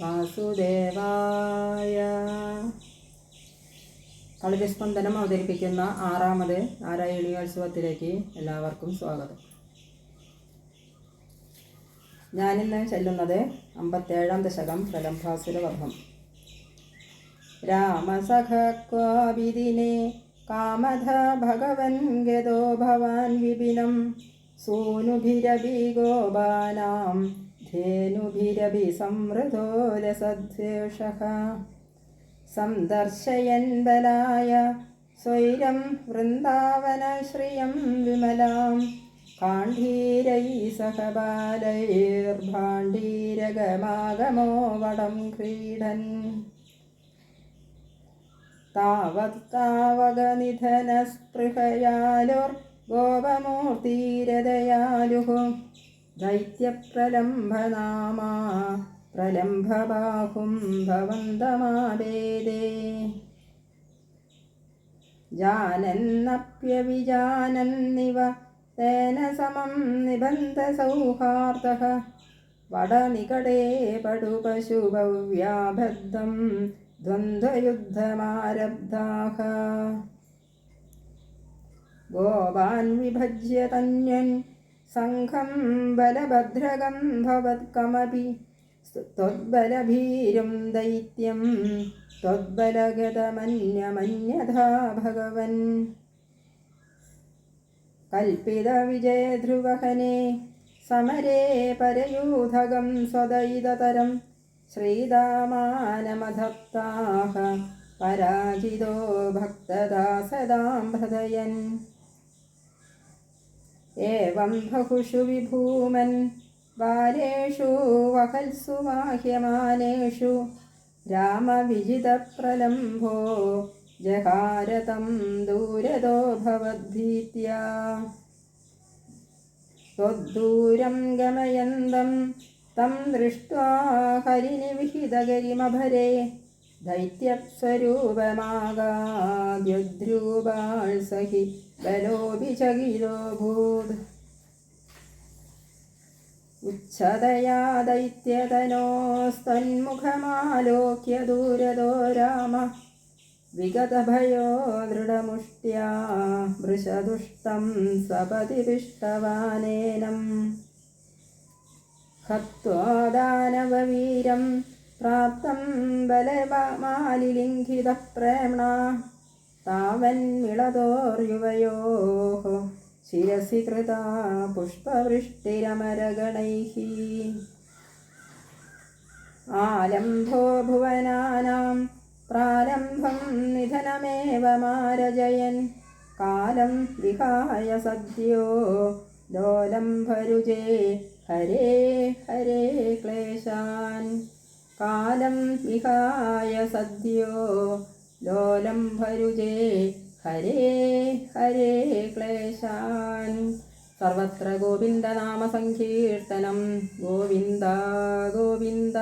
വാസുദേവായ. കളിതസ്പന്ദനം അവതരിപ്പിക്കുന്ന ആറാമത് നാരായണീയോത്സവത്തിലേക്ക് എല്ലാവർക്കും സ്വാഗതം. ഞാനിന്ന് ചെല്ലുന്നത് അമ്പത്തേഴാം ദശകം പ്രലംഭാസുര വധം രാമസഖക്വാവിദിനെ കാമധ ഭഗവൻ ഗതോ ഭവാൻ വിപിനം. സൂനുഭിരവി ഗോപാനാം ധേനുഭിരഭി സംവൃതോ രസദ്വേഷഃ സന്ദർശയൻ ബലായ സ്വൈരം വൃന്ദാവനശ്രിയം വിമലാം. കാണ്ഡീരൈ സഹ ബാലൈർഭാണ്ഡീരഗമാഗമോ വടം ക്രീഡൻ. താവത്താവകനിധനസ്പൃഹയാലുർ ഗോപമൂർത്തിരദയാലുഃ ദൈത്യപ്രലംഭനാമാ പ്രലംഭബാഹും ഭവന്തമാവേദേ ജാനന്നപ്യവിജാനന്നിവ തേന സമം നിബന്ധസൗഹാർദ്ദഃ. വടനികടേ പടുപശുഭവ്യാബദ്ധം ദ്വന്ദ്വയുദ്ധമാരബ്ധാः. ഗോപാൻ വിഭജ്യ തന്യൻ സംഘം ബലഭദ്രകം ഭവത്കമപി त्वद्बलभीरुं दैत्यं त्वद्बलगतमन्यमन्यथा भगवन् कल्पितविजयध्रुवहने समरे परयूथगं स्वदयिततरं श्रीदामानमधत्ताः पराजितो भक्तदासदां भदयन् एवं बहुषु विभूमन् बालेषु वहल्सु वाह्यमानेषु रामविजितप्रलम्भो जहारतं दूरदो भवद्भीत्या त्वद्दूरं गमयन्तं तं दृष्ट्वा हरिनिविहितगरिमभरे ദൈത്യസ്വരൂപമാകാദ്യുദ്രൂപാൾ സഹി ബലോഭിചകിലോ ഭൂത്. ഉച്ഛതയാ ദൈത്യതനോസ്തന്മുഖമാലോക്യ ദൂരതോ രാമ. വിഗതഭയോ ദൃഢമുഷ്ട്യാ മൃഷദുഷ്ടം സപതിപിഷ്ടവാനേനം. ഹത്വാദാനവീരം प्राप्तं बलमालिलिङ्घितः प्रेम्णा तावन्मिळतोर्युवयोः शिरसि कृता पुष्पवृष्टिरमरगणैः आलम्भो भुवनानां प्रारम्भं निधनमेव मारजयन् कालं विहाय सद्यो लोलम्भरुजे हरे हरे क्लेशान् കാലം വിഹായ സദ്യോ. ലോലം ഭരുജേ. ഹരേ ഹരേ ക്ലേശാൻ. സർവത്ര ഗോവിന്ദനാമസങ്കീർത്തനം ഗോവിന്ദ ഗോവിന്ദ.